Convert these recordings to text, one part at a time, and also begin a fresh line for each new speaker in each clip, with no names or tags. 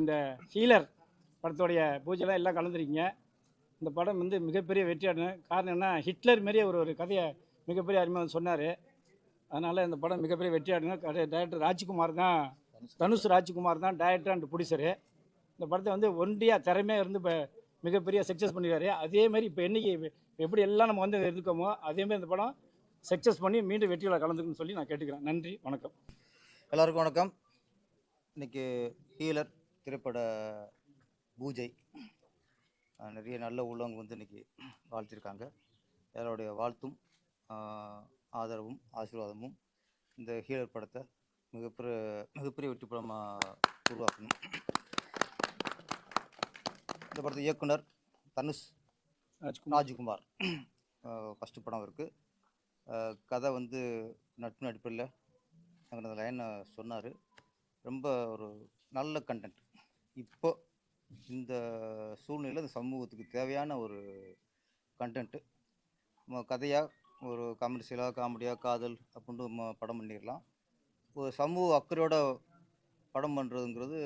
இந்த ஹீலர் படத்தோடைய பூஜைலாம் எல்லாம் கலந்துருக்கீங்க. இந்த படம் வந்து மிகப்பெரிய வெற்றியாடணும் காரணம் என்ன ஹிட்லர் மாரியே ஒரு ஒரு கதையை மிகப்பெரிய அருமையாக சொன்னார். அதனால் இந்த படம் மிகப்பெரிய வெற்றி அடையும் டைரக்டர் ராஜ்குமார் தான் தனுஷ் ராஜ்குமார் தான் டைரக்டர் அண்ட் ப்ரொடியூசரு இந்த படத்தை வந்து ஒன்றியாக திறமையாக இருந்து இப்போ மிகப்பெரிய சக்ஸஸ் பண்ணியிருக்காரு அதேமாதிரி இப்போ என்னைக்கு எப்படி எல்லாம் நம்ம வந்து இருக்கோமோ அதேமாதிரி இந்த படம் சக்ஸஸ் பண்ணி மீண்டும் வெற்றியில் கலந்துக்கணும்னு சொல்லி நான் கேட்டுக்கிறேன். நன்றி வணக்கம்.
எல்லாருக்கும் வணக்கம். இன்றைக்கி ஹீலர் திரைப்பட பூஜை. நிறைய நல்ல உள்ளவங்க வந்து இன்னைக்கு வாழ்த்திருக்காங்க. எல்லாருடைய வாழ்த்தும் ஆதரவும் ஆசீர்வாதமும் இந்த ஹீலர் படத்தை மிகப்பெரிய மிகப்பெரிய வெற்றி படமாக உருவாக்கணும். இந்த படத்தை இயக்குனர் தனுஷ்
ராஜ்குமார்.
ஃபஸ்ட்டு படம் இருக்குது கதை வந்து நட்பு அடிப்படையில் அந்த லைனை சொன்னார். ரொம்ப ஒரு நல்ல கண்டென்ட் இப்போ இந்த சூழ்நிலையில் இந்த சமூகத்துக்கு தேவையான ஒரு கண்டென்ட்டு நம்ம கதையாக ஒரு கமர்ஷியலாக காமெடியாக காதல் அப்படின்ட்டு நம்ம படம் பண்ணிடலாம். ஒரு சமூக அக்கறையோட படம் பண்ணுறதுங்கிறது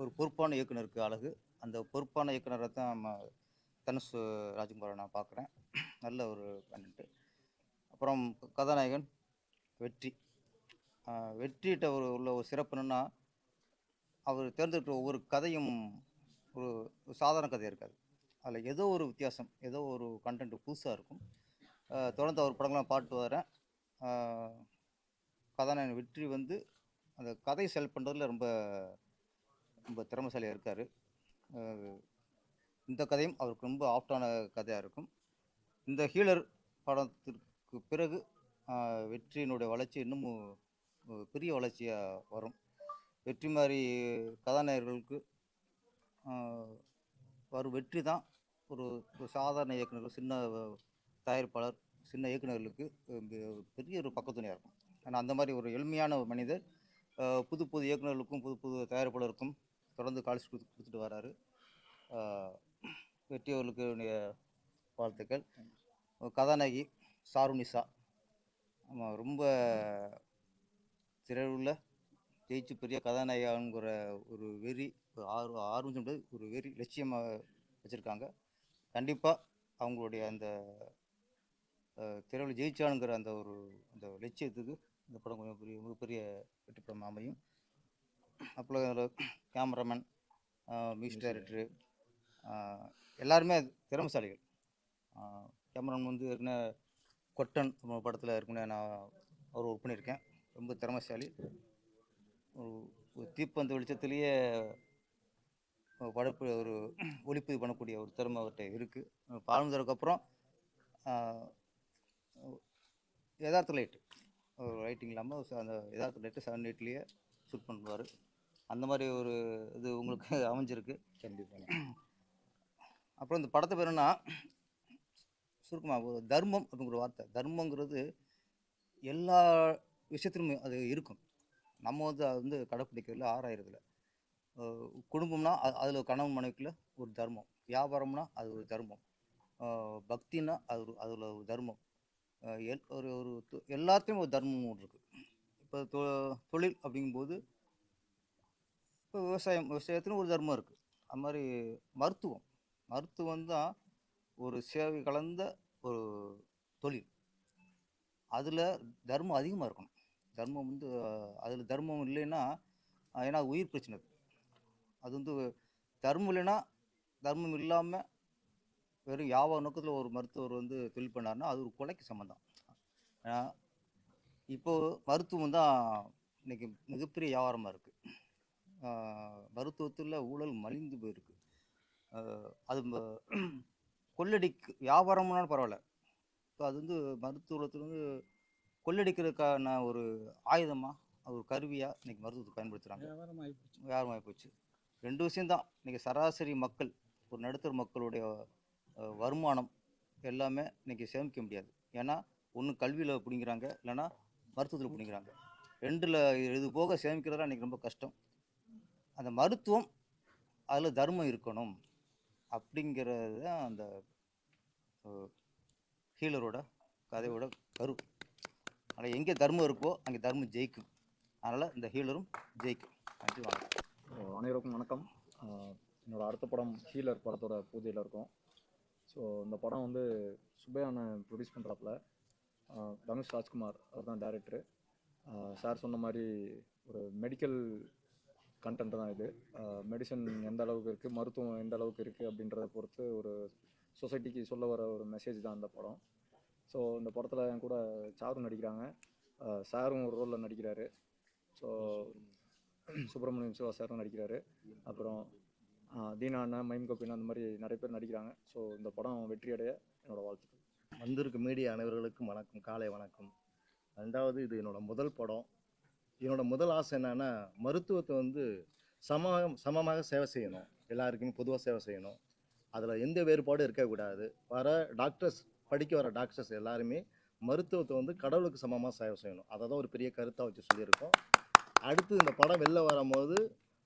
ஒரு பொறுப்பான இயக்குனருக்கு அழகு. அந்த பொறுப்பான இயக்குனரை தான் நம்ம தனுஷ் ராஜ்குமாரை நான் பார்க்குறேன். நல்ல ஒரு கண்டென்ட்டு அப்புறம் கதாநாயகன் வெற்றி. வெற்றிகிட்ட ஒரு உள்ள ஒரு சிறப்பு அவர் தேர்ந்தெடுக்கிற ஒவ்வொரு கதையும் ஒரு சாதாரண கதை இருக்காது. அதில் ஏதோ ஒரு வித்தியாசம் ஏதோ ஒரு கண்டென்ட் புதுசாக இருக்கும். தொடர்ந்து அவர் படங்கள்லாம் பாட்டு வரேன் கதாநாயகன் வெற்றி வந்து அந்த கதை செல் பண்ணுறதுல ரொம்ப ரொம்ப திறமைசாலியாக இருக்கார். இந்த கதையும் அவருக்கு ரொம்ப ஆப்டான கதையாக இருக்கும். இந்த ஹீலர் படத்திற்கு பிறகு வெற்றியினுடைய வளர்ச்சி இன்னமும் பெரிய வளர்ச்சியாக வரும். வெற்றி மாதிரி கதாநாயகர்களுக்கு வரும் வெற்றி தான் ஒரு ஒரு சாதாரண இயக்குநர்கள் சின்ன தயாரிப்பாளர் சின்ன இயக்குனர்களுக்கு பெரிய ஒரு பக்கத்துணையாக இருக்கும். ஏன்னா அந்த மாதிரி ஒரு எளிமையான ஒரு மனிதர் புது புது இயக்குனர்களுக்கும் புது புது தயாரிப்பாளருக்கும் தொடர்ந்து காலேஜ் கொடுத்து கொடுத்துட்டு வராரு. வெற்றியவர்களுக்கு வாழ்த்துக்கள். கதாநாயகி சாருனிசா ஆமாம் ரொம்ப திரையுள்ள ஜெயிச்சு பெரிய கதாநாயகங்கிற ஒரு வெறி ஒரு ஆர்வ ஆர்வம் சொல்றது ஒரு வெறி லட்சியமாக வச்சுருக்காங்க. கண்டிப்பாக அவங்களுடைய அந்த திரையில் ஜெயிச்சானுங்கிற அந்த ஒரு அந்த லட்சியத்துக்கு இந்த படம் கொஞ்சம் பெரிய மிகப்பெரிய வெற்றி படம் அமையும். அப்புறம் அதில் கேமராமேன் மியூசிக் டைரக்டரு எல்லாருமே திறமைசாலிகள். கேமராமேன் வந்து ஏற்கனவே கொட்டன் படத்தில் ஏற்கனவே நான் அவர் ஒர்க் பண்ணியிருக்கேன். ரொம்ப திறமைசாலி. ஒரு தீப்பந்த வெளிச்சத்துலேயே படப்பு ஒரு ஒளிப்பதிவு பண்ணக்கூடிய ஒரு திறமை அவர்கிட்ட இருக்குது பாழ்ந்ததுக்கப்புறம் யதார்த்த லைட்டு ஒரு லைட்டிங் இல்லாமல் அந்த யதார்த்த லைட்டு செவன் எயிட்லேயே ஷூட் பண்ணுவார். அந்த மாதிரி ஒரு இது உங்களுக்கு அமைஞ்சிருக்கு.
கண்டிப்பாக
அப்புறம் இந்த படத்தை பேர் என்ன? சுருக்கமாக தர்மம் அப்படிங்கிற வார்த்தை. தர்மங்கிறது எல்லா விஷயத்திலும் அது இருக்கும். நம்ம வந்து அது வந்து கடைப்பிடிக்கிறதுல ஆறாயிரத்தில் குடும்பம்னா அதில் கணவன் மனைவிக்குள்ள ஒரு தர்மம். வியாபாரம்னா அது ஒரு தர்மம். பக்தின்னா அது ஒரு அதில் ஒரு தர்மம். எல் ஒரு ஒரு எல்லாத்தையும் எல்லாத்துலேயும் ஒரு தர்மம் ஒன்று இருக்குது இப்போ தொ தொழில் அப்படிங்கும்போது இப்போ விவசாயம் விவசாயத்துலையும் ஒரு தர்மம் இருக்குது அது மாதிரி மருத்துவம். மருத்துவம் தான் ஒரு சேவை கலந்த ஒரு தொழில். அதில் தர்மம் அதிகமாக இருக்கணும். தர்மம் வந்து அதில் தர்மம் இல்லைன்னா ஏன்னா உயிர் பிரச்சனை. அது அது வந்து தர்மம் இல்லைன்னா தர்மம் இல்லாமல் வெறும் யாவ நோக்கத்தில் ஒரு மருத்துவர் வந்து தொழில் பண்ணாருன்னா அது ஒரு கொலைக்கு சம்மந்தம் ஏன்னா இப்போது மருத்துவம் தான் இன்னைக்கு மிகப்பெரிய வியாபாரமாக இருக்குது மருத்துவத்தில் ஊழல் மலிந்து போயிருக்கு. அது கொள்ளடிக்கு வியாபாரம்னாலும் பரவாயில்ல. இப்போ அது வந்து மருத்துவத்தில் வந்து கொள்ளடிக்கிறதுக்கான ஒரு ஆயுதமாக ஒரு கருவியாக இன்னைக்கு மருத்துவத்துக்கு பயன்படுத்துகிறாங்க வியாபாரமாகி போச்சு ரெண்டு விஷயம்தான். இன்னைக்கு சராசரி மக்கள் ஒரு நடுத்தர மக்களுடைய வருமானம் எல்லாமே இன்னைக்கு சேமிக்க முடியாது. ஏன்னா ஒன்று கல்வியில் பிடிங்கிறாங்க இல்லைன்னா மருத்துவத்தில் பிடிங்கிறாங்க. ரெண்டில் இது போக சேமிக்கிறதுலாம் இன்னைக்கு ரொம்ப கஷ்டம். அந்த மருத்துவம் அதில் தர்மம் இருக்கணும். அப்படிங்கிறது தான் அந்த ஹீலரோட கதையோட கரு. அதனால் எங்கே தர்மம் இருக்கோ அங்கே தர்மம் ஜெயிக்கும். அதனால் இந்த ஹீலரும் ஜெயிக்கும். நன்றி வணக்கம்.
அனைவருக்கும் வணக்கம். என்னோடய என்னோட அடுத்த படம் ஹீலர் படத்தோட பூஜையில் இருக்கும். ஸோ இந்த படம் வந்து சுபையான ப்ரொடியூஸ் பண்ணுறாப்புல தனுஷ் ராஜ்குமார் அவர் தான் டேரக்டரு சார் சொன்ன மாதிரி ஒரு மெடிக்கல் கண்டென்ட் தான் இது. மெடிசன் எந்த அளவுக்கு இருக்குது மருத்துவம் எந்த அளவுக்கு இருக்குது அப்படின்றத பொறுத்து ஒரு சொசைட்டிக்கு சொல்ல வர ஒரு மெசேஜ் தான் இந்த படம். ஸோ இந்த படத்தில் என் கூட சாரும் நடிக்கிறாங்க. சாரும் ஒரு ரோலில் நடிக்கிறாரு. ஸோ சுப்பிரமணியம் சிவா சாரும் நடிக்கிறாரு. அப்புறம் தீனா அண்ணன் மைம் கோபின் அந்த மாதிரி நிறைய பேர் நடிக்கிறாங்க. ஸோ இந்த படம் வெற்றி அடைய என்னோடய வாழ்த்துக்கள்.
வந்திருக்க மீடியா அனைவர்களுக்கும் வணக்கம். காலை வணக்கம். ரெண்டாவது இது என்னோடய முதல் படம். என்னோடய முதல் ஆசை என்னென்னா மருத்துவத்தை வந்து சம சமமாக சேவை செய்யணும். எல்லாருக்குமே பொதுவாக சேவை செய்யணும். அதில் எந்த வேறுபாடும் இருக்கக்கூடாது. வர டாக்டர்ஸ் படிக்க வர டாக்டர்ஸ் எல்லாருமே மருத்துவத்தை வந்து கடவுளுக்கு சமமாக சேவை செய்யணும். அதை தான் ஒரு பெரிய கருத்தாக வச்சு சொல்லியிருக்கோம். அடுத்து இந்த படம் வெளில வரும்போது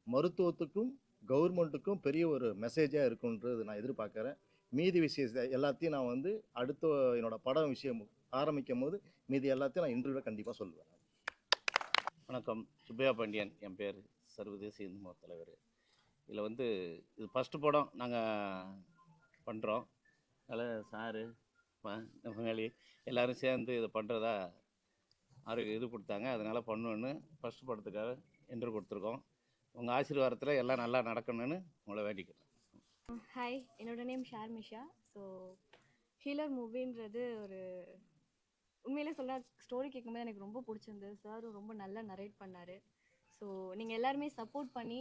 மருத்துவத்துக்கும் கவர்மெண்ட்டுக்கும் பெரிய ஒரு மெசேஜாக இருக்குன்றது நான் எதிர்பார்க்குறேன். மீதி விஷயத்தை எல்லாத்தையும் நான் வந்து அடுத்த என்னோட படம் விஷயம் ஆரம்பிக்கும் போது மீதி எல்லாத்தையும் நான் இன்டர்வியூவில் கண்டிப்பாக சொல்லுவேன்.
வணக்கம். சுப்பையா பாண்டியன். என் பேர் சர்வதேச இந்து மத தலைவர். இதில் வந்து இது ஃபஸ்ட்டு படம் நாங்கள் பண்ணுறோம் அதில் சாரு பங்காளி எல்லோரும் சேர்ந்து இதை பண்ணுறதா அவருக்கு இது கொடுத்தாங்க. அதனால் பண்ணுவேன்னு ஃபஸ்ட்டு படத்துக்காக என்ட்ரு கொடுத்துருக்கோம். உங்கள் ஆசீர்வாதத்தில் எல்லாம் நல்லா நடக்கணும்னு உங்களை வேண்டிக்கிறேன்
ஹாய் என்னோட நேம் ஷார்மிஷா. ஸோ ஹீலர் மூவின்றது ஒரு உண்மையிலே சொல்ல ஸ்டோரி கேட்கும்போது எனக்கு ரொம்ப பிடிச்சிருந்தது. சாரும் ரொம்ப நல்லா நரேட் பண்ணார். ஸோ நீங்கள் எல்லாருமே சப்போர்ட் பண்ணி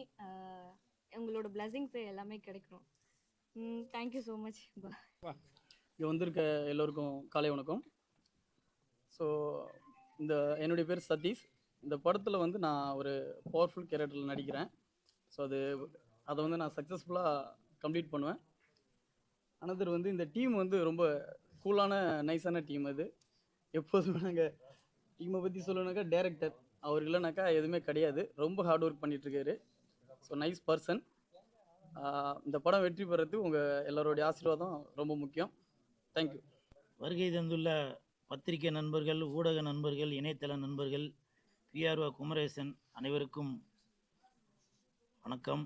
உங்களோட பிளஸிங்ஸ் எல்லாமே கிடைக்கணும். தேங்க்யூ ஸோ மச்
இங்கே வந்திருக்க எல்லோருக்கும் காலை வணக்கம். ஸோ இந்த என்னுடைய பேர் சதீஷ். இந்த படத்தில் வந்து நான் ஒரு பவர்ஃபுல் கேரக்டரில் நடிக்கிறேன். ஸோ அது அதை வந்து நான் சக்ஸஸ்ஃபுல்லாக கம்ப்ளீட் பண்ணுவேன். அனதர் வந்து இந்த டீம் வந்து ரொம்ப கூலான நைஸான டீம் அது. எப்போதும் நாங்கள் டீமை பற்றி சொல்லணுனாக்கா டேரக்டர் அவர் இல்லைனாக்கா எதுவுமே கிடையாது. ரொம்ப ஹார்ட் ஒர்க் பண்ணிகிட்ருக்காரு ஸோ நைஸ் பர்சன் இந்த படம் வெற்றி பெறது உங்கள் எல்லோருடைய ஆசீர்வாதம் ரொம்ப முக்கியம். தேங்க்யூ
வருகை தந்துள்ள பத்திரிகை நண்பர்கள் ஊடக நண்பர்கள் இணையதள நண்பர்கள் பிஆர்ஓ குமரேசன் அனைவருக்கும் வணக்கம்.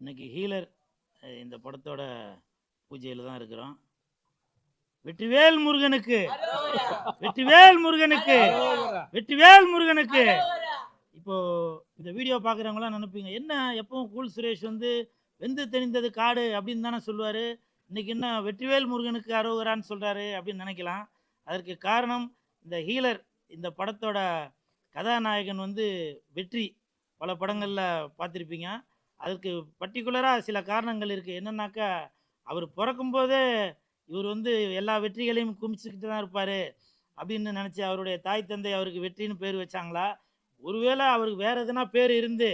இன்னைக்கு ஹீலர் இந்த படத்தோட பூஜையில் தான் இருக்கிறோம் வெற்றிவேல் முருகனுக்கு வெற்றிவேல் முருகனுக்கு வெற்றிவேல் முருகனுக்கு. இப்போ இந்த வீடியோ பார்க்குறவங்களாம் நினைப்பீங்க என்ன எப்பவும் கூல் சுரேஷ் வந்து வெந்து தெளிந்தது காடு அப்படின்னு தானே சொல்லுவார். இன்னைக்கு என்ன வெற்றிவேல் முருகனுக்கு அரோகரான்னு சொல்கிறாரு அப்படின்னு நினைக்கலாம். அதற்கு காரணம் இந்த ஹீலர் இந்த படத்தோட கதாநாயகன் வந்து வெற்றி. பல படங்களில் பார்த்துருப்பீங்க. அதுக்கு பர்டிகுலராக சில காரணங்கள் இருக்குது என்னென்னாக்கா அவர் பிறக்கும்போதே இவர் வந்து எல்லா வெற்றிகளையும் குமிச்சுக்கிட்டு தான் இருப்பார் அப்படின்னு நினச்சி அவருடைய தாய் தந்தை அவருக்கு வெற்றின்னு பேர் வச்சாங்களா? ஒருவேளை அவருக்கு வேறு எதுனா பேர் இருந்து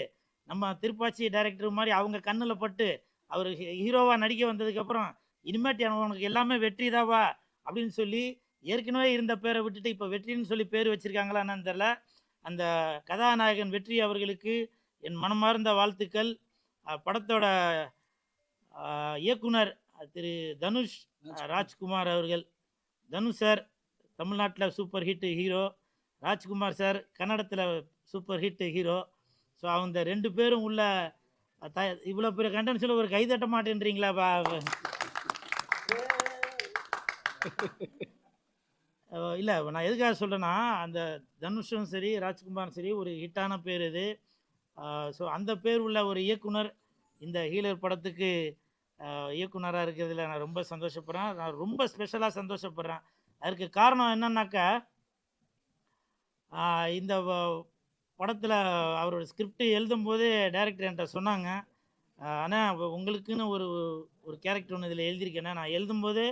நம்ம திருப்பாச்சி டைரக்டர் மாதிரி அவங்க கண்ணில் பட்டு அவர் ஹீரோவாக நடிக்க வந்ததுக்கப்புறம் இனிமேட்டு எனக்கு உனக்கு எல்லாமே வெற்றி தாவா அப்படின்னு சொல்லி ஏற்கனவே இருந்த பேரை விட்டுட்டு இப்போ வெற்றின்னு சொல்லி பேர் வச்சுருக்காங்களா என்னன்னு தெரில அந்த கதாநாயகன் வெற்றி அவர்களுக்கு என் மனமார்ந்த வாழ்த்துக்கள். படத்தோட இயக்குனர் திரு தனுஷ் ராஜ்குமார் அவர்கள். தனுஷ் சார் தமிழ்நாட்டில் super hit hero Rajkumar sir கன்னடத்தில் சூப்பர் ஹிட் ஹீரோ ஸோ அவங்க ரெண்டு பேரும் உள்ள த இவ்வளோ பெரிய கண்டென்ஸில் ஒரு கைதட்ட மாட்டேன்றீங்களா இல்லை நான் எதுக்காக சொல்கிறேன்னா அந்த தனுஷும் சரி ராஜ்குமாரும் சரி ஒரு ஹிட்டான பேர் இது. ஸோ அந்த பேர் உள்ள ஒரு இயக்குனர் இந்த ஹீலர் படத்துக்கு இயக்குனராக இருக்கிறதுல நான் ரொம்ப சந்தோஷப்படுறேன். நான் ரொம்ப ஸ்பெஷலாக சந்தோஷப்படுறேன். அதுக்கு காரணம் என்னன்னாக்கா இந்த படத்தில் அவரோட ஸ்கிரிப்ட் எழுதும்போதே டைரக்டர் என்கிட்ட சொன்னாங்க. ஆனால் உங்களுக்குன்னு ஒரு ஒரு கேரக்டர் ஒன்று இதில் எழுதியிருக்கேன்னா நான் எழுதும்போதே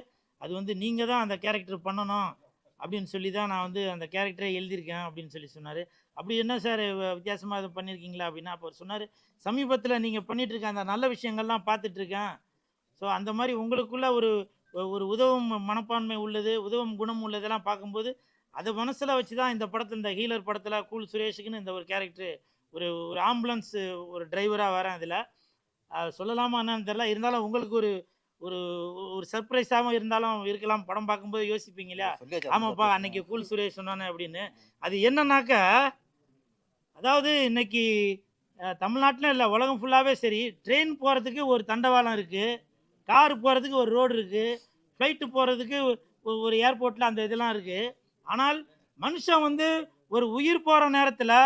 அது வந்து நீங்கள் தான் அந்த கேரக்டர் பண்ணணும் அப்படின்னு சொல்லி தான் நான் வந்து அந்த கேரக்டரை எழுதியிருக்கேன் அப்படின்னு சொல்லி சொன்னார். அப்படி என்ன சார் வித்தியாசமாக இது பண்ணியிருக்கீங்களா அப்படின்னா அப்போ சொன்னார் சமீபத்தில் நீங்கள் பண்ணிட்டு அந்த நல்ல விஷயங்கள்லாம் பார்த்துட்ருக்கேன் ஸோ அந்த மாதிரி உங்களுக்குள்ள ஒரு ஒரு உதவும் மனப்பான்மை உள்ளது உதவும் குணம் உள்ளதெல்லாம் பார்க்கும்போது அதை மனசில் வச்சு தான் இந்த படத்தில் இந்த ஹீலர் படத்தில் கூல் சுரேஷுக்குன்னு இந்த ஒரு கேரக்டரு ஒரு ஒரு ஆம்புலன்ஸு ஒரு டிரைவராக வரேன் அதில். சொல்லலாமா என்னன்னு தெரில இருந்தாலும் உங்களுக்கு ஒரு ஒரு ஒரு சர்ப்ரைஸாகவும் இருந்தாலும் இருக்கலாம். படம் பார்க்கும்போது யோசிப்பீங்க இல்லையா
சொல்லியாச்சு,
ஆமாப்பா அன்னைக்கு கூல் சுரேஷ் சொன்னானே அப்படின்னு. அது என்னன்னாக்கா அதாவது இன்னைக்கு தமிழ்நாட்டில் இல்லை உலகம் ஃபுல்லாகவே சரி. ட்ரெயின் போகிறதுக்கு ஒரு தண்டவாளம் இருக்குது கார் போகிறதுக்கு ஒரு ரோடு இருக்குது ஃப்ளைட்டு போகிறதுக்கு ஒரு ஏர்போர்ட்டில் அந்த இதெல்லாம் இருக்குது ஆனால் மனுஷன் வந்து ஒரு உயிர் போகிற நேரத்தில்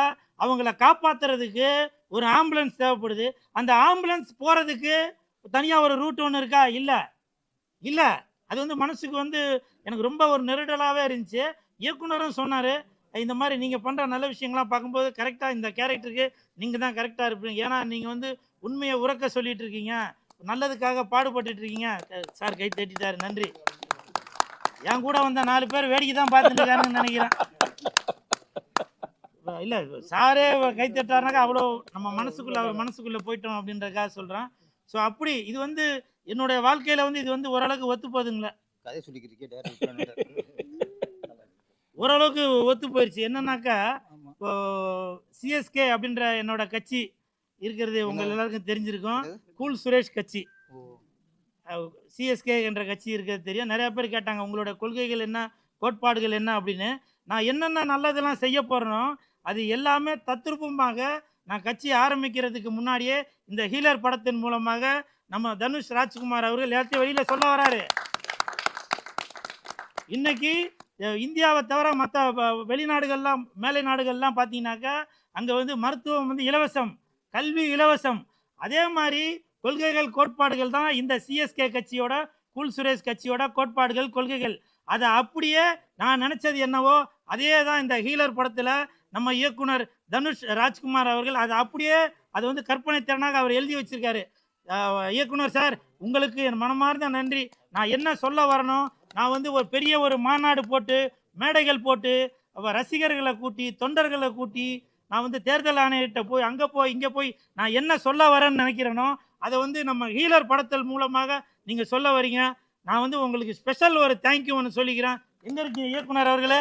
அவங்கள காப்பாற்றுறதுக்கு ஒரு ஆம்புலன்ஸ் தேவைப்படுது. அந்த ஆம்புலன்ஸ் போகிறதுக்கு தனியாக ஒரு ரூட் ஒன்று இருக்கா? இல்லை. இல்லை. அது வந்து மனசுக்கு வந்து எனக்கு ரொம்ப ஒரு நெருடலாகவே இருந்துச்சு. இயக்குனரும் சொன்னார் இந்த மாதிரி நீங்கள் பண்ணுற நல்ல விஷயங்கள்லாம் பார்க்கும்போது கரெக்டாக இந்த கேரக்டருக்கு நீங்கள் தான் கரெக்டாக இருப்பீங்க. ஏன்னா நீங்கள் வந்து உண்மையை உறக்க சொல்லிட்டு இருக்கீங்க. நல்லதுக்காக பாடுபட்டுட்டு இருக்கீங்க. சார் கை தட்டிட்டாரு நன்றி. என் கூட வந்த நாலு பேர் வேடிக்கை தான் பார்த்துட்டு இருக்காருன்னு நினைக்கிறேன். இல்லை சாரே கை தட்டாருனாக்கா அவ்வளோ நம்ம மனசுக்குள்ளே அவர் மனசுக்குள்ளே போயிட்டோம் அப்படின்றக்காக சொல்கிறேன் ஸோ அப்படி இது வந்து என்னுடைய வாழ்க்கையில் வந்து இது வந்து ஓரளவுக்கு ஒத்து போகுதுங்களே
கதை சொல்லிக்கிறீங்க டேரக்டர்
ஓரளவுக்கு ஒத்து போயிடுச்சு என்னன்னாக்கா இப்போ சிஎஸ்கே அப்படின்ற என்னோட கட்சி இருக்கிறது உங்க
என்ன?
எல்லாருக்கும் தெரிஞ்சிருக்கும்? கூல் சுரேஷ் கட்சி. சிஎஸ்கே என்ற கட்சி இருக்கிறது தெரியும். நிறைய பேர் கேட்டாங்க உங்களோட கொள்கைகள் என்ன? கோட்பாடுகள் என்ன? அப்படின்னு. நான் என்னென்ன நல்லதெல்லாம் செய்ய போறேனோ அது எல்லாமே தத்ரூபமாக நான் கட்சி ஆரம்பிக்கிறதுக்கு முன்னாடியே இந்த ஹீலர் படத்தின் மூலமாக நம்ம தனுஷ் ராஜ்குமார் அவர்கள் எல்லாத்தையும் வெளியில் சொல்ல வராரு. இன்னைக்கு இந்தியாவை தவிர மற்ற வெளிநாடுகள்லாம் மேலை நாடுகள்லாம் பார்த்தீங்கன்னாக்கா அங்கே வந்து மருத்துவம் வந்து இலவசம் கல்வி இலவசம். அதே மாதிரி கொள்கைகள் கோட்பாடுகள் தான் இந்த சிஎஸ்கே கட்சியோட குல் சுரேஷ் கட்சியோட கோட்பாடுகள் கொள்கைகள். அதை அப்படியே நான் நினச்சது என்னவோ அதே தான் இந்த ஹீலர் படத்தில் நம்ம இயக்குனர் தனுஷ் ராஜ்குமார் அவர்கள் அதை அப்படியே அது வந்து கற்பனை திறனாக அவர் எழுதி வச்சிருக்காரு. இயக்குனர் சார் உங்களுக்கு என் மனமார்ந்த நன்றி. நான் என்ன சொல்ல வரணும்? நான் வந்து ஒரு பெரிய ஒரு மாநாடு போட்டு மேடைகள் போட்டு ரசிகர்களை கூட்டி தொண்டர்களை கூட்டி நான் வந்து தேர்தல் ஆணையர்கிட்ட போய் அங்கே போய் இங்கே போய் நான் என்ன சொல்ல வரேன்னு நினைக்கிறேனோ அதை வந்து நம்ம ஹீலர் படத்தல் மூலமாக நீங்கள் சொல்ல வரீங்க. நான் வந்து உங்களுக்கு ஸ்பெஷல் ஒரு தேங்க்யூ ஒன்று சொல்லிக்கிறேன். எங்கே இருக்கீங்க இயக்குனர் அவர்களே?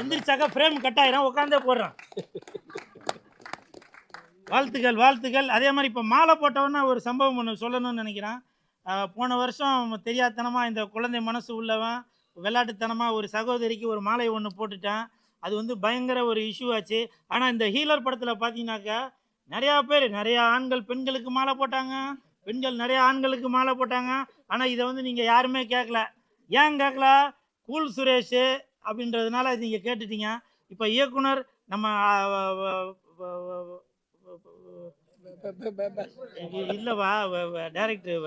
எந்திரிச்சாக்கா ஃப்ரேம் கட்டாயிரம் உட்காந்தே போடுறான் வாழ்த்துக்கள் வாழ்த்துக்கள். அதே மாதிரி இப்போ மாலை போட்டவொன்னே ஒரு சம்பவம் ஒன்று சொல்லணும்னு நினைக்கிறேன். போன வருஷம் தெரியாதனமாக இந்த குழந்தை மனசு உள்ளவன் விளையாட்டுத்தனமாக ஒரு சகோதரிக்கு ஒரு மாலை ஒன்று போட்டுட்டேன். அது வந்து பயங்கர ஒரு இஷ்யூ ஆச்சு. ஆனால் இந்த ஹீலர் படத்தில் பார்த்தீங்கன்னாக்கா நிறையா பேர் நிறையா ஆண்கள் பெண்களுக்கு மாலை போட்டாங்க. பெண்கள் நிறையா ஆண்களுக்கு மாலை போட்டாங்க. ஆனால் இதை வந்து நீங்கள் யாருமே கேட்கல ஏன் கேட்கல கூல் சுரேஷ் அப்படின்றதுனால இது நீங்கள் கேட்டுட்டீங்க. இப்போ இயக்குனர் நம்ம இல்லைவா டைரக்டர்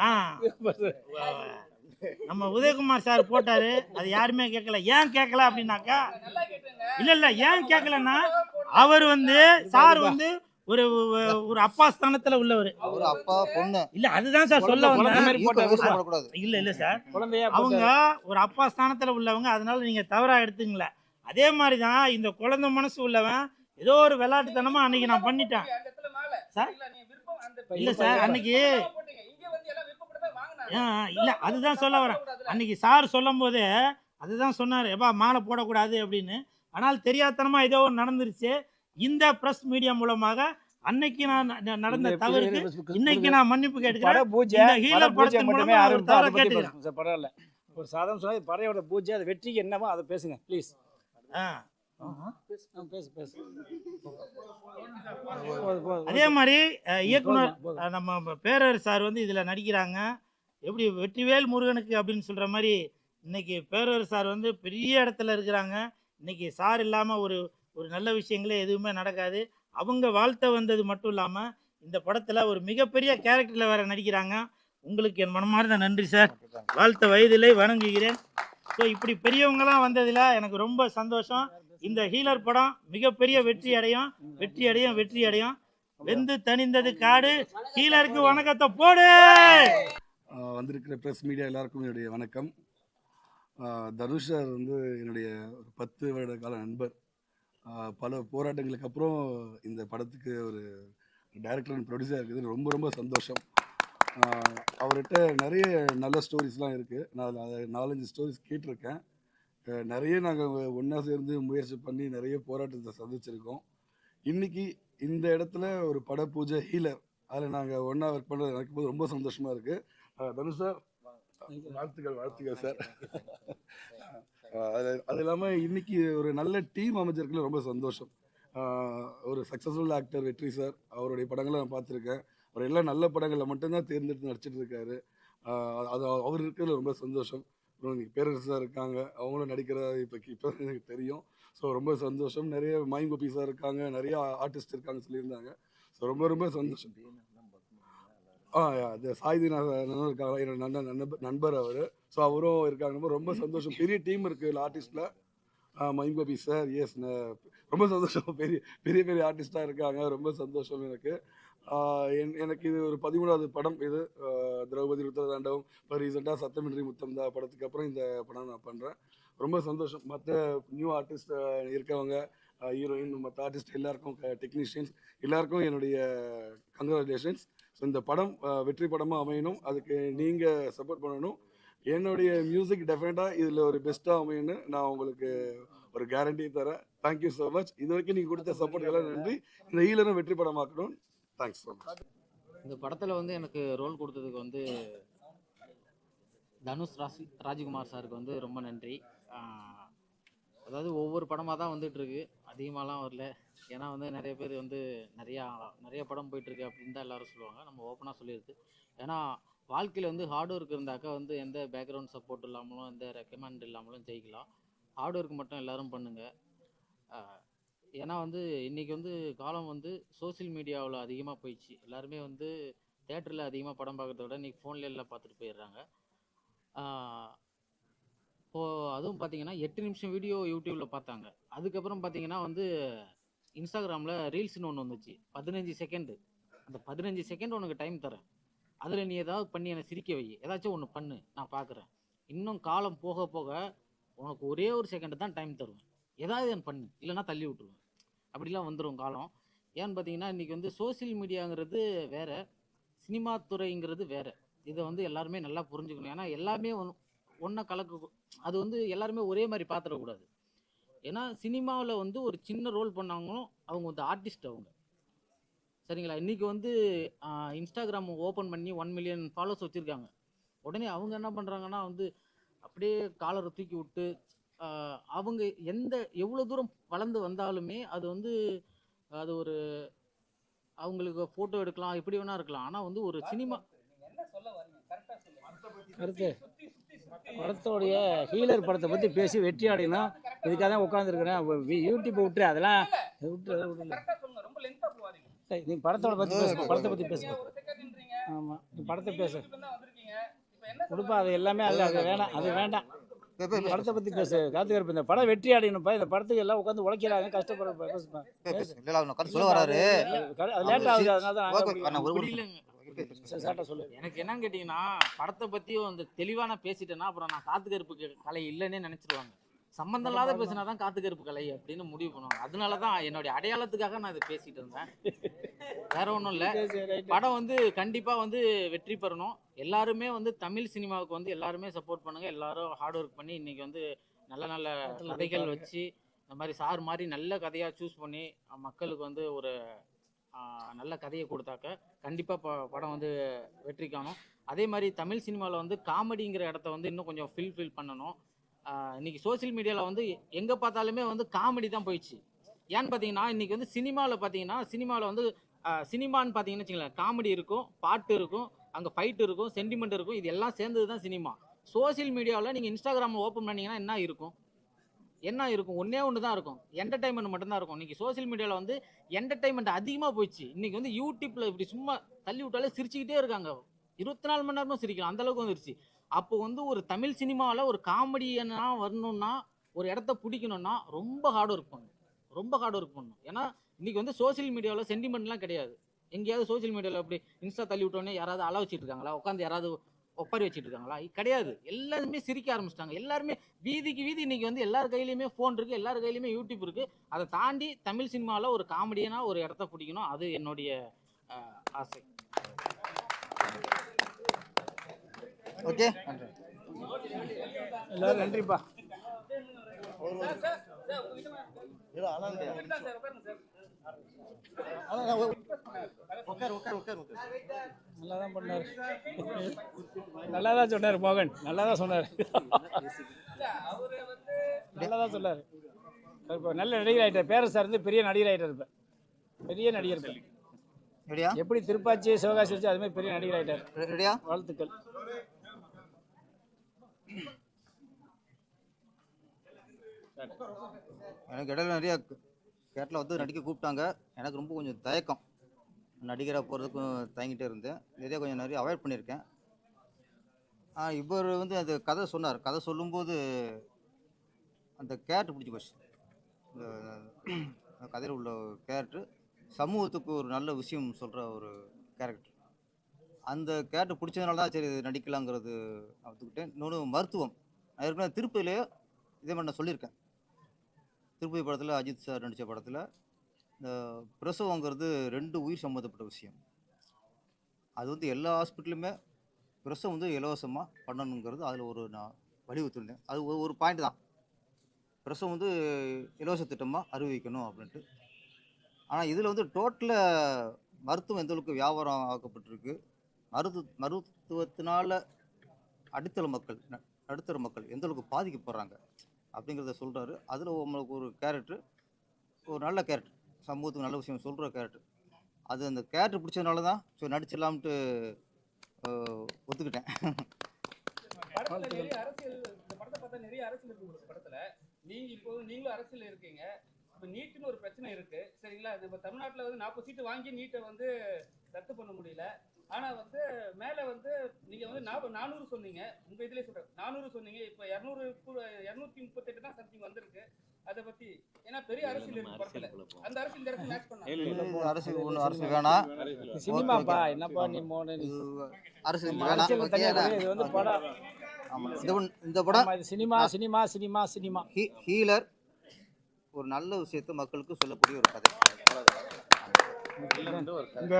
ஆ. நம்ம உதயகுமார் சார் போட்டாரு. அது யாருமே கேட்கல. ஏன் கேட்கல அப்படின்னாக்கா இல்ல இல்ல ஏன் கேட்கலன்னா அவர் வந்து சார் வந்து ஒரு ஒரு அப்பா ஸ்தானத்துல உள்ளவர்.
அவர் அப்பா பொண்ணு.
இல்ல அதுதான் சார் சொல்ல
குழந்தை
வந்தேன். இல்ல இல்ல சார்.
குழந்தையா
அவங்க. ஒரு அப்பா ஸ்தானத்துல உள்ளவங்க அதனால நீங்க தவறா எடுத்துங்கள. அதே மாதிரி தான் இந்த குழந்தை மனசு உள்ளவன் ஏதோ ஒரு விளையாட்டுத்தனமா அன்னைக்கு நான் பண்ணிட்டேன். சார்? இல்ல சார் அன்னைக்கு ஆ, இல்ல அதுதான் சொல்ல வரேன். அன்னைக்கு சார் சொல்லும் போது அதுதான் சொன்னார். எப்பா மாலை போடக்கூடாது அப்படின்னு. ஆனால் தெரியாதனமா ஏதோ ஒன்று நடந்துருச்சு. இந்த பிரஸ் மீடியா மூலமாக அன்னைக்கு நான் நடந்த தவறுக்கு இன்னைக்கு நான் மன்னிப்பு கேட்டுக்கிறேன்.
பூஜை
ஹீலர் படத்தின் மூலமா அவர் தவற கேட்டுக்கிறேன்.
பரவாயில்ல. ஒரு சாதம் சொன்னா இது படையோட பூஜை அது வெற்றிக்கு என்னவோ அதை பேசுங்க ப்ளீஸ்.
அதே மாதிரி இயக்குனர் நம்ம பேரர் சார் வந்து இதில் நடிக்கிறாங்க. எப்படி வெற்றிவேல் முருகனுக்கு அப்படின்னு சொல்கிற மாதிரி இன்னைக்கு பேரர் சார் வந்து பெரிய இடத்துல இருக்கிறாங்க. இன்னைக்கு சார் இல்லாமல் ஒரு ஒரு நல்ல விஷயங்களே எதுவுமே நடக்காது. அவங்க வாழ்த்த வந்தது மட்டும் இல்லாமல் இந்த படத்தில் ஒரு மிகப்பெரிய கேரக்டரில் வேற நடிக்கிறாங்க. உங்களுக்கு என் மனமார்ந்த நன்றி சார் வாழ்த்த வயதிலே வணங்குகிறேன். ஸோ இப்படி பெரியவங்களாம் வந்ததில் எனக்கு ரொம்ப சந்தோஷம். இந்த ஹீலர் படம் மிகப்பெரிய வெற்றி அடையும். வெற்றி அடையும் வெற்றி அடையும். வெந்து தணிந்தது காடு. ஹீலருக்கு வணக்கத்தை போடு!
வந்திருக்கிற ப்ரெஸ் மீடியா எல்லாருக்கும் என்னுடைய வணக்கம். ஆஹ் தனுஷ் சார் வந்து என்னுடைய ஒரு பத்து வருட கால நண்பர். பல போராட்டங்களுக்கு அப்புறம் இந்த படத்துக்கு ஒரு டைரக்டர் அண்ட் ப்ரொடியூசர் இருக்குது ரொம்ப ரொம்ப சந்தோஷம். அவர்கிட்ட நிறைய நல்ல ஸ்டோரிஸ்லாம் இருக்குது நான் அதை நாலஞ்சு ஸ்டோரிஸ் கேட்டிருக்கேன். நிறைய நாங்கள் ஒன்றா சேர்ந்து முயற்சி பண்ணி நிறைய போராட்டத்தை சந்திச்சிருக்கோம். இன்னைக்கு இந்த இடத்துல ஒரு பட பூஜை ஹீலர் அதில் நாங்கள் ஒன்றா ஒர்க் பண்ணுறது நடக்கும்போது ரொம்ப சந்தோஷமாக இருக்குது தனுஷ் சார் வாழ்த்துக்கள் வாழ்த்துக்கள் சார் அது அது இல்லாமல் இன்னைக்கு ஒரு நல்ல டீம் அமைஞ்சிருக்குல ரொம்ப சந்தோஷம். ஒரு சக்ஸஸ்ஃபுல் ஆக்டர் வெற்றி சார் அவருடைய படங்களை நான் பார்த்துருக்கேன். அவர் எல்லாம் நல்ல படங்களில் மட்டும்தான் தேர்ந்தெடுத்து நடிச்சிட்டு இருக்காரு. அது அவர் இருக்கிறதுல ரொம்ப சந்தோஷம். பேரரசு சார் இருக்காங்க அவங்களும் நடிக்கிறதா இப்போ இப்போ எனக்கு தெரியும். ஸோ ரொம்ப சந்தோஷம். நிறைய மைம் கோபி சார் இருக்காங்க நிறைய ஆர்டிஸ்ட் இருக்காங்க சொல்லியிருந்தாங்க. ஸோ ரொம்ப ரொம்ப சந்தோஷம். ஆ அது சாய்திநாதன் இருக்காங்க. என்னோட நண்பர் நண்பர் அவர். ஸோ அவரும் இருக்காங்க. ரொம்ப சந்தோஷம். பெரிய டீம் இருக்குது ஆர்டிஸ்ட்டில் மைம் கோபி சார் எஸ் ரொம்ப சந்தோஷம். பெரிய பெரிய பெரிய ஆர்டிஸ்டாக இருக்காங்க. ரொம்ப சந்தோஷம் எனக்கு. என்- எனக்கு இது ஒரு பதிமூணாவது படம் இது. திரௌபதி ருத்ரதாண்டவம். இப்போ ரீசெண்டாக சத்தமின்றி முத்தம் தான் படத்துக்கு அப்புறம் இந்த படம் நான் பண்ணுறேன் ரொம்ப சந்தோஷம். மற்ற நியூ ஆர்டிஸ்ட் இருக்கவங்க ஹீரோயின் மற்ற ஆர்டிஸ்ட் எல்லாருக்கும் டெக்னீஷியன்ஸ் எல்லாருக்கும் என்னுடைய கங்க்ராச்சுலேஷன்ஸ் ஸோ இந்த படம் வெற்றி படமாக அமையணும். அதுக்கு நீங்கள் சப்போர்ட் பண்ணணும். என்னுடைய மியூசிக் டெஃபினட்டாக இதில் ஒரு பெஸ்ட்டாக அமையணும்னு நான் உங்களுக்கு ஒரு கேரண்டி தரேன். தேங்க்யூ ஸோ மச் இது வரைக்கும் நீங்கள் கொடுத்த சப்போர்ட் எல்லாம் நன்றி. இந்த ஈழரும் வெற்றி படமாக்கணும் தேங்க்ஸ் ஸோ மச்
இந்த படத்தில் வந்து எனக்கு ரோல் கொடுத்ததுக்கு வந்து தனுஷ் ராசி ராஜ்குமார் சாருக்கு வந்து ரொம்ப நன்றி. அதாவது ஒவ்வொரு படமாக தான் வந்துட்டுருக்கு அதிகமாகலாம் வரல. ஏன்னா வந்து நிறைய பேர் வந்து நிறையா நிறைய படம் போயிட்டுருக்கு அப்படின்னு தான் எல்லோரும் சொல்லுவாங்க. நம்ம ஓப்பனாக சொல்லிடுது ஏன்னா வாழ்க்கையில் வந்து ஹார்ட் ஒர்க் இருந்தாக்கா வந்து எந்த பேக்ரவுண்ட் சப்போர்ட் இல்லாமலும் எந்த ரெக்கமெண்ட் இல்லாமலும் ஜெயிக்கலாம். ஹார்ட் ஒர்க் மட்டும் எல்லோரும் பண்ணுங்கள் ஏன்னா வந்து இன்றைக்கி வந்து காலம் வந்து சோஷியல் மீடியாவில் அதிகமாக போயிடுச்சு. எல்லாருமே வந்து தேட்டரில் அதிகமாக படம் பார்க்கறத விட இன்றைக்கி ஃபோன்ல எல்லாம் பார்த்துட்டு போயிடுறாங்க. இப்போது அதுவும் பார்த்தீங்கன்னா எட்டு நிமிஷம் வீடியோ யூடியூப்பில் பார்த்தாங்க. அதுக்கப்புறம் பார்த்தீங்கன்னா வந்து இன்ஸ்டாகிராமில் ரீல்ஸ்னு ஒன்று வந்துச்சு. பதினஞ்சு செகண்டு அந்த பதினஞ்சு செகண்ட் உனக்கு டைம் தரேன். அதில் நீ ஏதாவது பண்ணி என்னை சிரிக்க வை. ஏதாச்சும் ஒன்று பண்ணு. நான் பார்க்குறேன் இன்னும் காலம் போக போக உனக்கு ஒரே ஒரு செகண்டு தான் டைம் தருவேன். ஏதாவது என் பண்ணு. இல்லைன்னா தள்ளி விட்டுருவேன். அப்படிலாம் வந்துடும் காலம். ஏன்னு பார்த்தீங்கன்னா இன்றைக்கி வந்து சோஷியல் மீடியாங்கிறது வேறு. சினிமா துறைங்கிறது வேறு. இதை வந்து எல்லாருமே நல்லா புரிஞ்சுக்கணும். ஏன்னா எல்லாமே ஒன்றை கலக்க அது வந்து எல்லாருமே ஒரே மாதிரி பார்த்துடக்கூடாது ஏன்னா சினிமாவில் வந்து ஒரு சின்ன ரோல் பண்ணாங்களும் அவங்க வந்து ஆர்டிஸ்ட் அவங்க. சரிங்களா? இன்றைக்கி வந்து இன்ஸ்டாகிராம் ஓப்பன் பண்ணி ஒன் மில்லியன் ஃபாலோஸ் வச்சுருக்காங்க. உடனே அவங்க என்ன பண்ணுறாங்கன்னா வந்து அப்படியே காலரை தூக்கி விட்டு அவங்க எந்த எவ்வளோ தூரம் வளர்ந்து வந்தாலுமே அது வந்து அது ஒரு அவங்களுக்கு ஃபோட்டோ எடுக்கலாம் எப்படி வேணா இருக்கலாம். ஆனால் வந்து ஒரு சினிமா
கருத்து. படத்தோடைய ஹீலர் படத்தை பற்றி பேசி வெற்றி அடையணும். இதுக்காக தான் உட்காந்துருக்கிறேன் யூடியூப்பை விட்டு அதெல்லாம் விட்டு விட்டு சரி, நீ படத்தோட பற்றி பேசு படத்தை பற்றி பேசு. ஆமாம் நீ படத்தை பேசு. கொடுப்பா அது எல்லாமே அது அது வேணாம் அது வேண்டாம். படத்தை பற்றி பேசு. காத்துக்கிறப்ப இந்த படம் வெற்றி அடையணும்ப்பா இந்த படத்துக்கு எல்லாம் உட்காந்து உழைக்கிறாங்க கஷ்டப்படுற பேசுப்பா
பே- பேசு. இல்ல, இல்ல, அவர் உட்கார்ந்து சொல்ல வராரு.
அது லேட் ஆகுது அதனால தான்
எனக்கு என்னன்னு கேட்டிங்கன்னா படத்தை பற்றியும் அந்த தெளிவாக நான் பேசிட்டேன்னா அப்புறம் நான் காத்து கருப்பு க- கலை இல்லைன்னே நினச்சிருவாங்க. சம்மந்தம் இல்லாத பேசினா தான் காத்து கருப்பு கலை அப்படின்னு முடிவு பண்ணுவாங்க. அதனால தான் என்னுடைய அடையாளத்துக்காக நான் இதை பேசிட்டு இருந்தேன். வேற ஒன்றும் இல்லை. படம் வந்து கண்டிப்பாக வந்து வெற்றி பெறணும். எல்லாருமே வந்து தமிழ் சினிமாவுக்கு வந்து எல்லாருமே சப்போர்ட் பண்ணுங்க. எல்லாரும் ஹார்ட் ஒர்க் பண்ணி இன்னைக்கு வந்து நல்ல நல்ல கதைகள் வச்சு இந்த மாதிரி சார் மாதிரி நல்ல கதையாக சூஸ் பண்ணி மக்களுக்கு வந்து ஒரு நல்ல கதையை கொடுத்தாக்க கண்டிப்பாக ப படம் வந்து வெற்றி காணும். அதே மாதிரி தமிழ் சினிமாவில் வந்து காமெடிங்கிற இடத்த வந்து இன்னும் கொஞ்சம் ஃபில் ஃபில் பண்ணணும். இன்னைக்கு சோஷியல் மீடியாவில் வந்து எங்கே பார்த்தாலுமே வந்து காமெடி தான் போயிடுச்சு. ஏன்னு பார்த்தீங்கன்னா இன்னைக்கு வந்து சினிமாவில் பார்த்தீங்கன்னா சினிமாவில் வந்து சினிமான்னு பார்த்தீங்கன்னு வச்சுங்களேன் காமெடி இருக்கும் பாட்டு இருக்கும் அங்கே ஃபைட் இருக்கும் சென்டிமெண்ட் இருக்கும் இது எல்லாம் சேர்ந்தது தான் சினிமா சோஷியல் மீடியாவில் நீங்கள் இன்ஸ்டாகிராமில் ஓப்பன் பண்ணீங்கன்னா என்ன இருக்கும்? என்ன இருக்கும்? ஒன்றே ஒன்று தான் இருக்கும். என்டர்டைன்மெண்ட் மட்டும்தான் இருக்கும். இன்னைக்கு சோஷியல் மீடியாவில் வந்து என்டர்டைன்மெண்ட் அதிகமாக போயிடுச்சு. இன்றைக்கி வந்து யூடியூப்பில் இப்படி சும்மா தள்ளி விட்டாலே சிரிச்சுக்கிட்டே இருக்காங்க. இருபத்தி நாலு மணி நேரமும் சிரிக்கலாம். அந்தளவுக்கு வந்துருச்சு. அப்போ வந்து ஒரு தமிழ் சினிமாவில் ஒரு காமெடியனா வரணும்னா ஒரு இடத்த பிடிக்கணும்னா ரொம்ப ஹார்ட் ஒர்க் பண்ணணும். ரொம்ப ஹார்ட் ஒர்க் பண்ணணும். ஏன்னா இன்னைக்கு வந்து சோஷியல் மீடியாவில் சென்டிமெண்ட்லாம் கிடையாது. எங்கேயாவது சோஷியல் மீடியாவில் அப்படி இன்ஸ்டா தள்ளி விட்டோன்னே யாராவது அள வச்சுட்டு இருக்காங்களா உட்காந்து யாராவது ஒப்பாரி வச்சுட்டு இருக்காங்களா கிடையாது. எல்லாருமே சிரிக்க ஆரம்பிச்சிட்டாங்க. எல்லாருமே வீதிக்கு வீதி இன்னைக்கு வந்து எல்லார் கையிலையுமே ஃபோன் இருக்குது எல்லார் கையிலையுமே யூடியூப் இருக்குது அதை தாண்டி தமிழ் சினிமாவில் ஒரு காமெடியனா ஒரு இடத்த பிடிக்கணும். அது என்னுடைய ஆசை.
உட்காரு உட்காரு உட்காரு
நல்லா தான் பண்ணார். நல்லா தான் சொன்னார் மோகன். நல்லா தான் சொன்னார். நல்லா தான் சொன்னார் இப்போ நல்ல நடிகர் ஆகிட்டார் பேரரசார் இருந்து பெரிய நடிகர் ஆகிட்டார் இப்போ. பெரிய நடிகர் இப்ப. எப்படி திருப்பாச்சி சிவகாசி வச்சு அது மாதிரி பெரிய நடிகர் ஆகிட்டார் வாழ்த்துக்கள்.
எனக்கு இடையில நிறைய கேட்டில் வந்து நடிக்க கூப்பிட்டாங்க. எனக்கு ரொம்ப கொஞ்சம் தயக்கம். நடிகராக போகிறதுக்கும் தயங்கிட்டே இருந்தேன். நிறைய கொஞ்சம் நிறைய அவாய்ட் பண்ணியிருக்கேன். இவர் வந்து அந்த கதை சொன்னார். கதை சொல்லும்போது அந்த கேரட் பிடிச்சி போச்சு. இந்த கதையில் உள்ள கேரக்டர் சமூகத்துக்கு ஒரு நல்ல விஷயம் சொல்கிற ஒரு கேரக்டர் அந்த கேரக்டர் பிடிச்சதுனால தான் சரி இது நடிக்கலாங்கிறது நான் ஒத்துக்கிட்டேன். இன்னொன்று மருத்துவம். நான் ஏற்கனவே திருப்பதியிலே இதே மாதிரி நான் சொல்லியிருக்கேன். திருப்பதி படத்தில் அஜித் சார் நடித்த படத்தில் இந்த பிரசவங்கிறது ரெண்டு உயிர் சம்மந்தப்பட்ட விஷயம். அது வந்து எல்லா ஹாஸ்பிட்டலுமே பிரசவம் வந்து இலவசமாக பண்ணணுங்கிறது அதில் ஒரு நான் வலியுறுத்திருந்தேன். அது ஒரு ஒரு பாயிண்ட் தான். பிரசவம் வந்து இலவச திட்டமாக அறிவிக்கணும் அப்படின்ட்டு. ஆனால் இதில் வந்து டோட்டலாக மருத்துவம் எந்த அளவுக்கு வியாபாரம் ஆக்கப்பட்டிருக்கு மருத்து மருத்துவத்தினால அடித்தள மக்கள் ந- நடுத்தர மக்கள் எந்த அளவுக்கு பாதிக்கப்படுறாங்க அப்படிங்கிறத சொல்கிறாரு அதில் உங்களுக்கு ஒரு கேரக்டர் ஒரு நல்ல கேரக்டர் சமூகத்துக்கு நல்ல விஷயம் சொல்கிற கேரக்டர் அது அந்த கேரக்டர் பிடிச்சதுனால தான் ஸோ நடிச்சிடலாம்ட்டு ஒத்துக்கிட்டேன்.
நிறைய அரசியல் இந்த படத்தை பார்த்தா நிறைய அரசியல் இருக்கு உங்களுக்கு படத்துல. நீங்க இப்போ நீங்களும் அரசியல் இருக்கீங்க. இப்போ நீட்டுன்னு ஒரு பிரச்சனை இருக்கு. சரிங்களா? இது இப்போ தமிழ்நாட்டில் வந்து நாற்பது சீட்டு வாங்கி நீட்டை வந்து ரத்து பண்ண முடியல. ஆனா வந்து மேல வந்து நீங்க வந்து நானூறு சொன்னீங்க. உங்க இதுலயே சொல்றேன். நானூறு சொன்னீங்க. இப்போ இரநூறு இரநூத்தி முப்பத்தெட்டு தான் சம்திங் வந்திருக்கு. அதை பத்தி ஏன்னா பெரிய அரசியல் இருக்கு அந்த அரசியல் இந்த இடத்துல மேட்ச் பண்ணலாம்
அரசியல் ஒன்றும் அரசியல் வேணாம்.
சினிமாப்பா என்னப்பா நீ மோன?
அரசியல் வேணாம்.
தனியாக இது வந்து படம்.
இந்த இந்த படம்
cinema cinema cinema cinema.
He healer ஒரு நல்ல விஷயத்தை மக்களுக்கு சொல்லக்கூடிய ஒரு கதை.
இந்த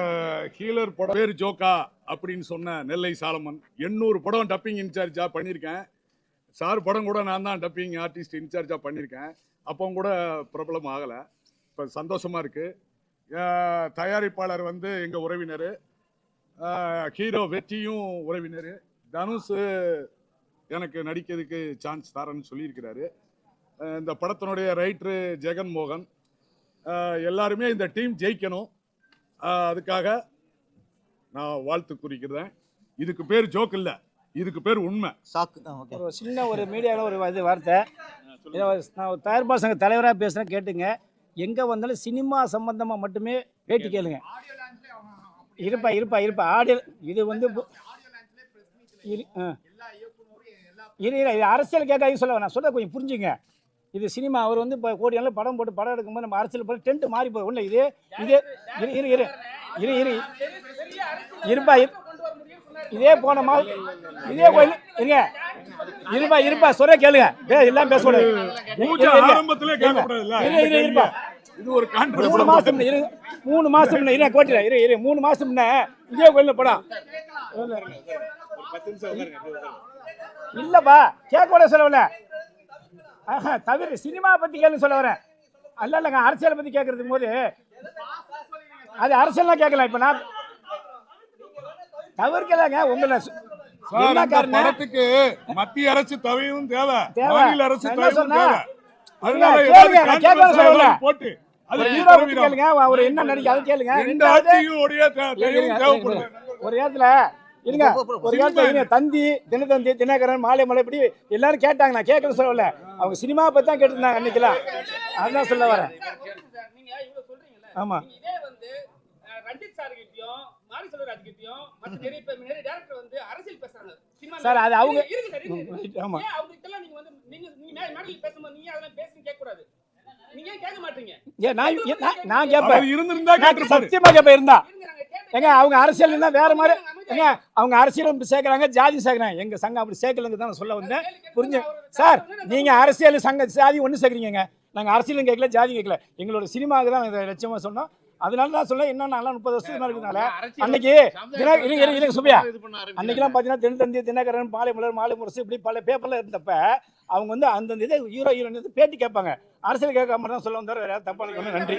ஹீலர் படம் பேர் ஜோக்கா அப்படின்னு சொன்ன நெல்லை சாலமன். எண்ணூறு படம் டப்பிங் இன்சார்ஜாக பண்ணியிருக்கேன் சார் படம் கூட நான் தான் டப்பிங் ஆர்டிஸ்ட் இன்சார்ஜாக பண்ணியிருக்கேன் அப்போ கூட பிரபலம் ஆகலை. இப்போ சந்தோஷமாக இருக்குது தயாரிப்பாளர் வந்து எங்கள் உறவினர். ஹீரோ வெற்றியும் உறவினர். தனுஷ் எனக்கு நடிக்கிறதுக்கு சான்ஸ் தரேன்னு சொல்லியிருக்கிறாரு. இந்த படத்தினுடைய ரைட்ரு ஜெகன் மோகன் எல்லாருமே இந்த டீம் ஜெயிக்கணும். அதுக்காக நான் வாழ்த்து குறிக்கிறேன். இதுக்கு பேர் ஜோக் இல்லை. இதுக்கு பேர் உண்மை.
சாக்கு. ஓகே.
ஒரு சின்ன ஒரு மீடியாவில் ஒரு இது வார்த்தை. இதை நான் தயாரிப்பாளர் சங்க தலைவராக பேசுகிறேன் கேட்டுங்க. எங்கே வந்தாலும் சினிமா சம்பந்தமாக மட்டுமே பேட்டி கேளுங்க. இருப்பா இருப்பா இருப்பா. ஆடியோ இது வந்து இரு ஆ. இரு அரசியல் கேட்காது சொல்ல நான் சொல்ல கொஞ்சம் புரிஞ்சுங்க. இது சினிமா அவர் வந்து இப்போ கோடி நாள் படம் போட்டு படம் எடுக்கும்போது நம்ம அரசியல் போய் டென்ட் மாறி போய் ஒன்று இது இது இரு இரு இரு இரு இரு. இருப்பா இரு. இதே போன மாதிரி இதே கோயில் இருங்க. இருப்பா இருப்பா சொல்ல கேளுங்க. டேய் எல்லாம் இரு, இருப்பா.
இது ஒரு
மூணு மாசம் முன்ன, இரு மூணு மாசம் முன்ன இரு கோட்டில இரு இரு. மூணு மாசம் முன்ன இதே கோயில்ல படம் இல்லப்பா கேட்க கூட சொல்லவில்ல. தவிர சினிமா பத்தி கேள்வி சொல்ல வரேன். அல்ல இல்லைங்க அரசியலை பத்தி கேட்கறதுக்கு போது அது அரசியல்லாம் கேட்கலாம். இப்ப நான் தவிர்க்கலாங்க உங்களை
படத்துக்கு மத்திய அரசு தவையும் தேவை. மாநில அரசு தவையும்? தேவை. போட்டு அது
ஒரு என்ன நடிக்க அதை கேளுங்க. ஒரு இடத்துல இருங்க. ஒரு இருங்க. தந்தி தினத்தந்தி தினகரன் மாலை மலை இப்படி எல்லாரும் கேட்டாங்க. நான் கேட்கறது சொல்லல. அவங்க சினிமா பத்தி தான் கேட்டுருந்தாங்க அன்னைக்கெல்லாம். அதான் சொல்ல வரேன்.
நீங்க இவ்வளவு சொல்றீங்கல்ல
ஆமா.
சார்
அது அவங்க-. ஆமா.
நீங்க கேட்க மாட்டீங்க
நான் ஏன் நான்- நான் கேட்பேன்
இருந்திருந்தா
சத்தியமா கேட்பேன் இருந்தா. ஏங்க அவங்க அரசியல் இருந்தா வேற மாதிரி ஏங்க அவங்க அரசியலும் சேர்க்கறாங்க ஜாதி சேர்க்கறாங்க. எங்க சங்கம் அப்படி சேர்க்கலங்க தான் நான் சொல்ல வந்தேன். புரிஞ்சு? சார் நீங்க அரசியல் சங்க ஜாதி ஒன்று சேர்க்குறீங்க நாங்க அரசியலும் கேட்கல ஜாதி கேட்கல. எங்களோட சினிமாவுக்கு தான் இதை லட்சியமா சொன்னோம். அதனால தான் சொல்ல என்ன நான்லாம் முப்பது வருஷத்துக்கு இருக்கிறதுனால அன்னைக்கு தின இருங்க சுப்பியா அன்னைக்கெல்லாம் பார்த்தீங்கன்னா தினத்தந்தி தினகரன் மாலை மலர் மாலை முரசு இப்படி பல பேப்பர்ல இருந்தப்ப அவங்க வந்து அந்தந்த இதை ஹீரோ ஹீரோயின் பேட்டி கேட்பாங்க. அரசியல் கேட்காம தான் சொல்ல வந்தார் வேற யாரும் தப்பா நினைக்க வேண்டாம். நன்றி.